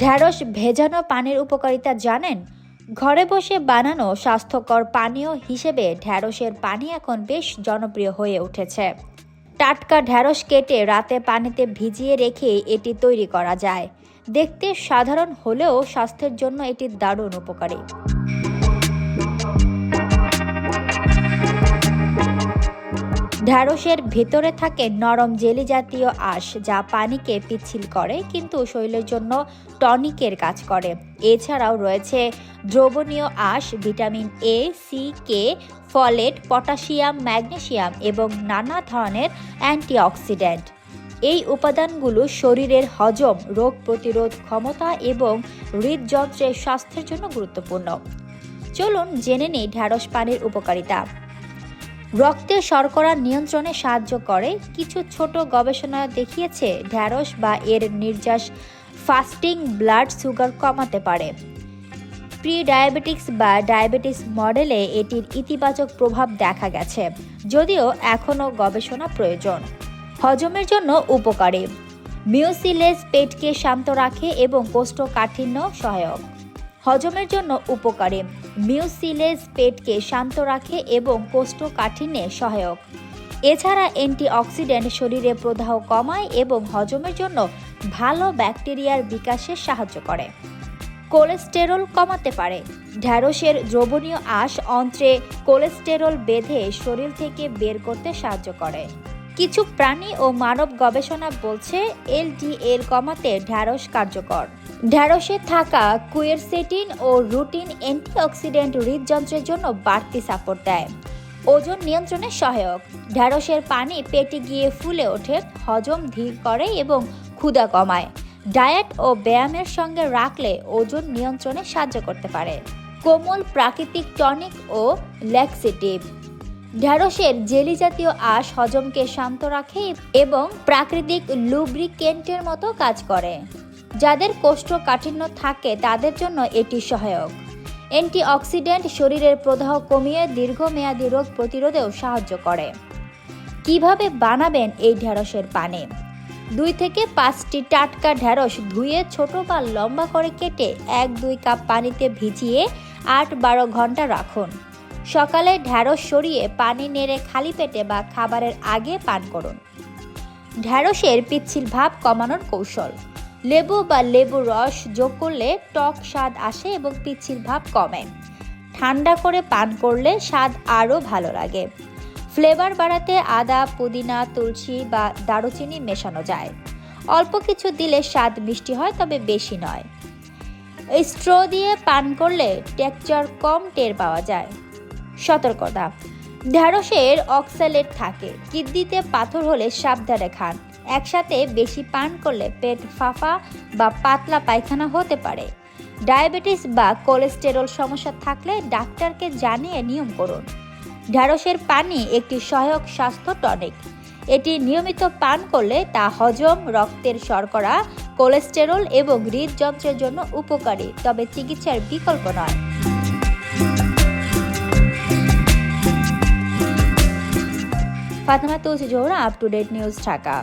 ঢ্যাঁড়স ভেজানো পানির উপকারিতা জানেন? ঘরে বসে বানানো স্বাস্থ্যকর পানীয় হিসেবে ঢ্যাঁড়সের পানি এখন বেশ জনপ্রিয় হয়ে উঠেছে। টাটকা ঢ্যাঁড়স কেটে রাতে পানিতে ভিজিয়ে রেখে এটি তৈরি করা যায়। দেখতে সাধারণ হলেও স্বাস্থ্যের জন্য এটি দারুণ উপকারী। ঢ্যাঁড়সের ভেতরে থাকে নরম জেলি জাতীয় আঁশ, যা পানিকে পিচ্ছিল করে, কিন্তু শরীরের জন্য টনিকের কাজ করে। এছাড়াও রয়েছে দ্রবণীয় আঁশ, vitamin A C K folate, potassium magnesium এবং নানা ধরনের অ্যান্টিঅক্সিডেন্ট। এই উপাদানগুলো শরীরের হজম, রোগ প্রতিরোধ ক্ষমতা এবং হৃদযন্ত্রের স্বাস্থ্যের জন্য গুরুত্বপূর্ণ। চলুন জেনে নেই ঢ্যাঁড়স পানির উপকারিতা। রক্তে শর্করা নিয়ন্ত্রণে সাহায্য করে। কিছু ছোট গবেষণা দেখিয়েছে, ঢ্যাঁড়স বা এর নির্যাস ফাস্টিং ব্লাড সুগার কমাতে পারে। প্রি ডায়াবেটিক্স বা ডায়াবেটিস মডেলে এটির ইতিবাচক প্রভাব দেখা গেছে, যদিও এখনও গবেষণা প্রয়োজন। হজমের জন্য উপকারী। মিউসিলেস পেটকে শান্ত রাখে এবং কোষ্ঠকাঠিন্য সহায়ক। হজমের জন্য উপকারী। মিউসিলেজ পেটকে শান্ত রাখে এবং কোষ্ঠকাঠিন্যে সহায়ক। এছাড়া অ্যান্টিঅক্সিডেন্ট শরীরে প্রদাহ কমায় এবং হজমের জন্য ভালো ব্যাকটেরিয়ার বিকাশে সাহায্য করে। কোলেস্টেরল কমাতে পারে। ঢ্যাঁড়সের দ্রবণীয় আঁশ অন্ত্রে কোলেস্টেরল বেঁধে শরীর থেকে বের করতে সাহায্য করে। কিছু প্রাণী ও মানব গবেষণা বলছে, এলডিএল কমাতে ঢ্যাঁড়স কার্যকর। ঢ্যাঁড়সে থাকা কুয়েরসেটিন ও রুটিন অ্যান্টিঅক্সিডেন্ট হৃদযন্ত্রের জন্য বাড়তি সাপোর্ট দেয়। ওজন নিয়ন্ত্রণে সহায়ক। ঢ্যাঁড়সের পানি পেটে গিয়ে ফুলে ওঠে, হজম ধীর করে এবং ক্ষুধা কমায়। ডায়েট ও ব্যায়ামের সঙ্গে রাখলে ওজন নিয়ন্ত্রণে সাহায্য করতে পারে। কোমল প্রাকৃতিক টনিক ও ল্যাক্সেটিভ। ঢ্যাঁড়সের জেলি জাতীয় আঁশ হজমকে শান্ত রাখে এবং প্রাকৃতিক লুব্রিকেন্টের মতো কাজ করে। যাদের কোষ্ঠকাঠিন্য থাকে তাদের জন্য এটি সহায়ক। অ্যান্টিঅক্সিডেন্ট শরীরের প্রদাহ কমিয়ে দীর্ঘমেয়াদী রোগ প্রতিরোধেও সাহায্য করে। কীভাবে বানাবেন এই ঢ্যাঁড়সের পানে? দুই থেকে পাঁচটি টাটকা ঢ্যাঁড়স ধুয়ে ছোট বা লম্বা করে কেটে এক দুই কাপ পানিতে ভিজিয়ে আট বারো ঘণ্টা রাখুন। সকালে ঢ্যাঁড়স সরিয়ে পানি নেড়ে খালি পেটে বা খাবারের আগে পান করুন। ঢ্যাঁড়সের পিচ্ছিল ভাব কমানোর কৌশল। লেবু বা লেবুর রস যোগ করলে টক স্বাদ আসে এবং পিচ্ছিল ভাব কমে। ঠান্ডা করে পান করলে স্বাদ আরও ভালো লাগে। ফ্লেভার বাড়াতে আদা, পুদিনা, তুলসী বা দারুচিনি মেশানো যায়। অল্প কিছু দিলে স্বাদ মিষ্টি হয়, তবে বেশি নয়। স্ট্র দিয়ে পান করলে টেক্সচার কম টের পাওয়া যায়। সতর্কতা। ঢ্যাঁড়সের অক্সালেট থাকে। কিডনিতে পাথর হলে সাবধানে খান। একসাথে বেশি পান করলে পেট ফাঁপা বা পাতলা পায়খানা হতে পারে। ডায়াবেটিস বা কোলেস্টেরল সমস্যা থাকলে ডাক্তারকে জানিয়ে নিয়ম করুন। ঢ্যাঁড়সের পানি একটি সহায়ক স্বাস্থ্য টনিক। এটি নিয়মিত পান করলে তা হজম, রক্তের শর্করা, কোলেস্টেরল এবং হৃদযন্ত্রের জন্য উপকারী, তবে চিকিৎসার বিকল্প নয়। Fatema Tulsi Zohra up to date news Dhaka.